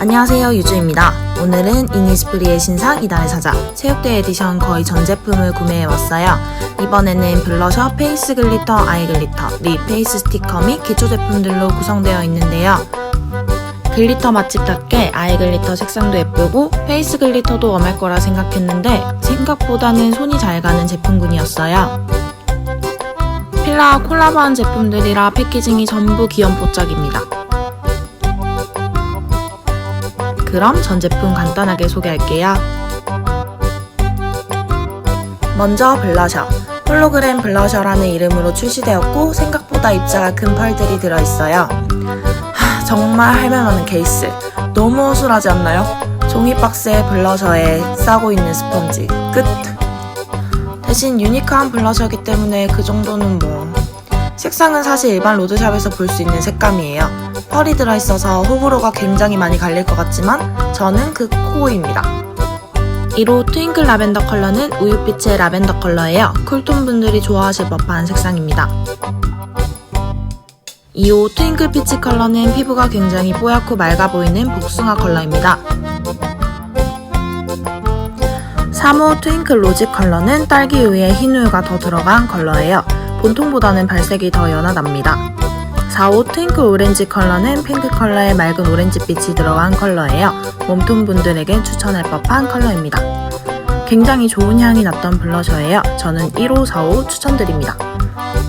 안녕하세요 유주입니다. 오늘은 이니스프리의 신상 이달의 사자 체육대 에디션 거의 전 제품을 구매해왔어요. 이번에는 블러셔, 페이스 글리터, 아이 글리터, 립, 페이스 스티커 및 기초 제품들로 구성되어 있는데요. 글리터 맛집답게 아이 글리터 색상도 예쁘고 페이스 글리터도 웜할 거라 생각했는데 생각보다는 손이 잘 가는 제품군이었어요. 필라와 콜라보한 제품들이라 패키징이 전부 귀염뽀짝입니다. 그럼 전 제품 간단하게 소개할게요. 먼저 블러셔. 홀로그램 블러셔라는 이름으로 출시되었고 생각보다 입자가 큰 펄들이 들어있어요. 하, 정말 할 말 많은 케이스. 너무 허술하지 않나요? 종이 박스에 블러셔에 싸고 있는 스펀지. 끝. 대신 유니크한 블러셔기 때문에 그 정도는 뭐. 색상은 사실 일반 로드샵에서 볼 수 있는 색감이에요. 펄이 들어있어서 호불호가 굉장히 많이 갈릴 것 같지만 저는 그 코어입니다. 1호 트윙클 라벤더 컬러는 우유빛의 라벤더 컬러예요. 쿨톤 분들이 좋아하실 법한 색상입니다. 2호 트윙클 피치 컬러는 피부가 굉장히 뽀얗고 맑아 보이는 복숭아 컬러입니다. 3호 트윙클 로지 컬러는 딸기 우유에 흰 우유가 더 들어간 컬러예요. 본통보다는 발색이 더 연하답니다. 4호 트윙클 오렌지 컬러는 핑크 컬러의 맑은 오렌지빛이 들어간 컬러예요. 웜톤 분들에게 추천할 법한 컬러입니다. 굉장히 좋은 향이 났던 블러셔예요. 저는 1호, 4호 추천드립니다.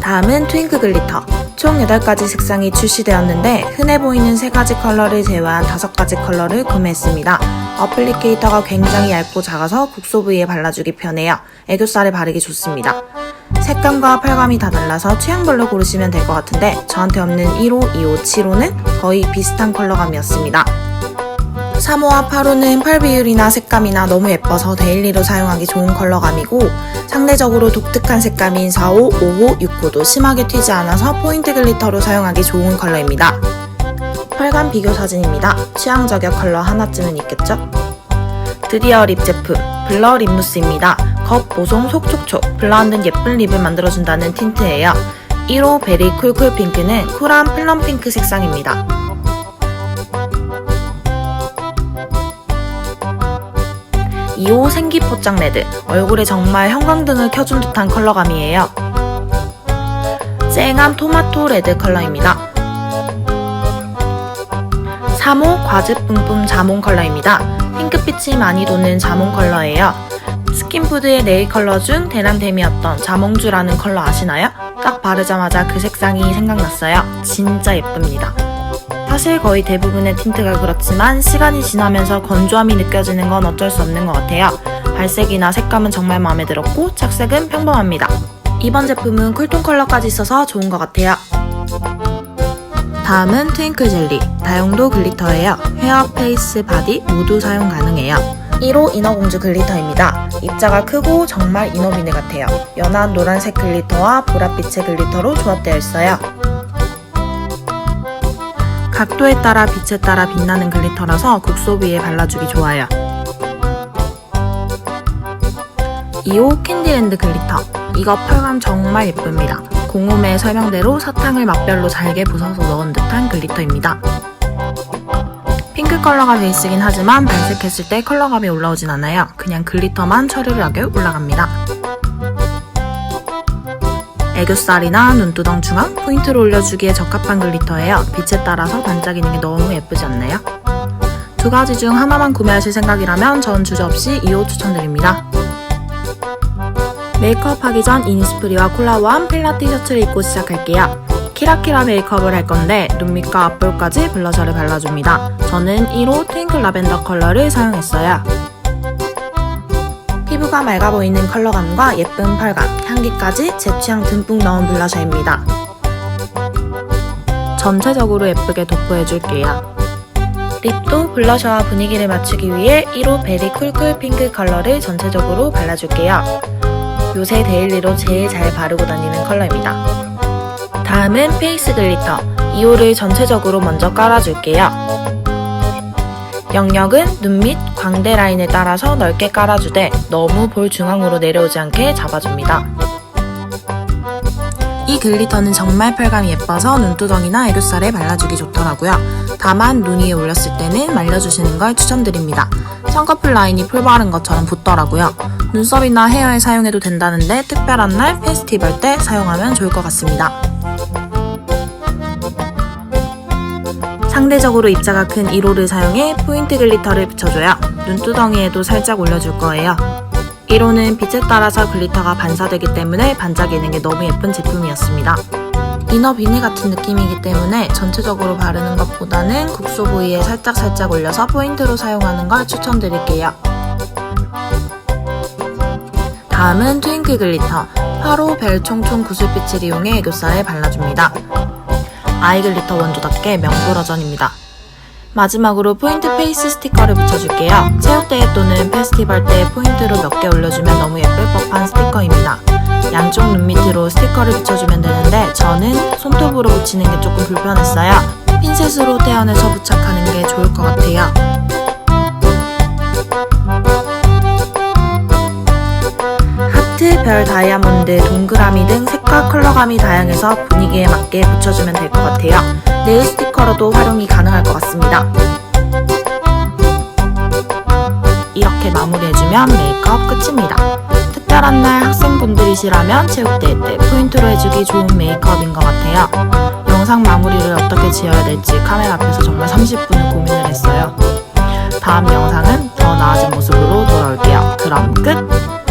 다음은 트윙크 글리터. 총 8가지 색상이 출시되었는데 흔해 보이는 3가지 컬러를 제외한 5가지 컬러를 구매했습니다. 어플리케이터가 굉장히 얇고 작아서 국소 부위에 발라주기 편해요. 애교살에 바르기 좋습니다. 색감과 펄감이 다 달라서 취향별로 고르시면 될 것 같은데 저한테 없는 1호, 2호, 7호는 거의 비슷한 컬러감이었습니다. 3호와 8호는 펄 비율이나 색감이나 너무 예뻐서 데일리로 사용하기 좋은 컬러감이고 상대적으로 독특한 색감인 4호, 5호, 6호도 심하게 튀지 않아서 포인트 글리터로 사용하기 좋은 컬러입니다. 펄감 비교 사진입니다. 취향 저격 컬러 하나쯤은 있겠죠? 드디어 립 제품 블러 립 무스입니다. 겉 보송 속 촉촉 블러한 예쁜 립을 만들어준다는 틴트예요. 1호 베리 쿨쿨 핑크는 쿨한 플럼 핑크 색상입니다. 2호 생기 포장 레드 얼굴에 정말 형광등을 켜준 듯한 컬러감이에요. 쨍한 토마토 레드 컬러입니다. 3호 과즙 뿜뿜 자몽 컬러입니다. 핑크빛이 많이 도는 자몽 컬러예요. 스킨푸드의 네일 컬러 중 대남템이었던 자몽주라는 컬러 아시나요? 딱 바르자마자 그 색상이 생각났어요. 진짜 예쁩니다. 사실 거의 대부분의 틴트가 그렇지만 시간이 지나면서 건조함이 느껴지는 건 어쩔 수 없는 것 같아요. 발색이나 색감은 정말 마음에 들었고 착색은 평범합니다. 이번 제품은 쿨톤 컬러까지 있어서 좋은 것 같아요. 다음은 트윙클 젤리. 다용도 글리터예요. 헤어, 페이스, 바디 모두 사용 가능해요. 1호 인어공주 글리터입니다. 입자가 크고 정말 인어비네 같아요. 연한 노란색 글리터와 보랏빛의 글리터로 조합되어 있어요. 각도에 따라 빛에 따라 빛나는 글리터라서 국소 위에 발라주기 좋아요. 2호 캔디랜드 글리터. 이거 펄감 정말 예쁩니다. 공홈의 설명대로 사탕을 막별로 잘게 부숴서 넣은 듯한 글리터입니다. 핑크 컬러가 베이스긴 하지만 발색했을 때 컬러감이 올라오진 않아요. 그냥 글리터만 처리하게 올라갑니다. 애교살이나 눈두덩 중앙 포인트를 올려주기에 적합한 글리터예요. 빛에 따라서 반짝이는 게 너무 예쁘지 않나요? 두 가지 중 하나만 구매하실 생각이라면 전 주저없이 2호 추천드립니다. 메이크업 하기 전 이니스프리와 콜라보한 필라 티셔츠를 입고 시작할게요. 키라키라 메이크업을 할 건데 눈 밑과 앞볼까지 블러셔를 발라줍니다. 저는 1호 트윙클 라벤더 컬러를 사용했어요. 피부가 맑아 보이는 컬러감과 예쁜 펄감, 향기까지 제 취향 듬뿍 넣은 블러셔입니다. 전체적으로 예쁘게 도포해줄게요. 립도 블러셔와 분위기를 맞추기 위해 1호 베리 쿨쿨 핑크 컬러를 전체적으로 발라줄게요. 요새 데일리로 제일 잘 바르고 다니는 컬러입니다. 다음은 페이스 글리터 2호를 전체적으로 먼저 깔아줄게요. 영역은 눈밑 광대 라인을 따라서 넓게 깔아주되 너무 볼 중앙으로 내려오지 않게 잡아줍니다. 이 글리터는 정말 펄감이 예뻐서 눈두덩이나 애교살에 발라주기 좋더라고요. 다만 눈 위에 올렸을 때는 말려주시는 걸 추천드립니다. 쌍꺼풀 라인이 풀 바른 것처럼 붙더라고요. 눈썹이나 헤어에 사용해도 된다는데 특별한 날 페스티벌 때 사용하면 좋을 것 같습니다. 상대적으로 입자가 큰 1호를 사용해 포인트 글리터를 붙여줘요. 눈두덩이에도 살짝 올려줄 거예요. 1호는 빛에 따라서 글리터가 반사되기 때문에 반짝이는 게 너무 예쁜 제품이었습니다. 이너 비니 같은 느낌이기 때문에 전체적으로 바르는 것보다는 국소 부위에 살짝살짝 올려서 포인트로 사용하는 걸 추천드릴게요. 다음은 트윙클 글리터. 8호 별총총 구슬빛을 이용해 애교살에 발라줍니다. 아이 글리터 원조답게 명불 버전입니다. 마지막으로 포인트 페이스 스티커를 붙여줄게요. 체육대회 또는 페스티벌 때 포인트로 몇 개 올려주면 너무 예쁠 법한 스티커입니다. 양쪽 눈 밑으로 스티커를 붙여주면 되는데 저는 손톱으로 붙이는 게 조금 불편했어요. 핀셋으로 떼어내서 부착하는 게 좋을 것 같아요. 하트, 별, 다이아몬드, 동그라미 등 색과 컬러감이 다양해서 분위기에 맞게 붙여주면 될 것 같아요. 네일 스티커로도 활용이 가능할 것 같습니다. 이렇게 마무리해주면 메이크업 끝입니다. 특별한 날 학생분들이시라면 체육대회 때 포인트로 해주기 좋은 메이크업인 것 같아요. 영상 마무리를 어떻게 지어야 될지 카메라 앞에서 정말 30분을 고민을 했어요. 다음 영상은 더 나아진 모습으로 돌아올게요. 그럼 끝!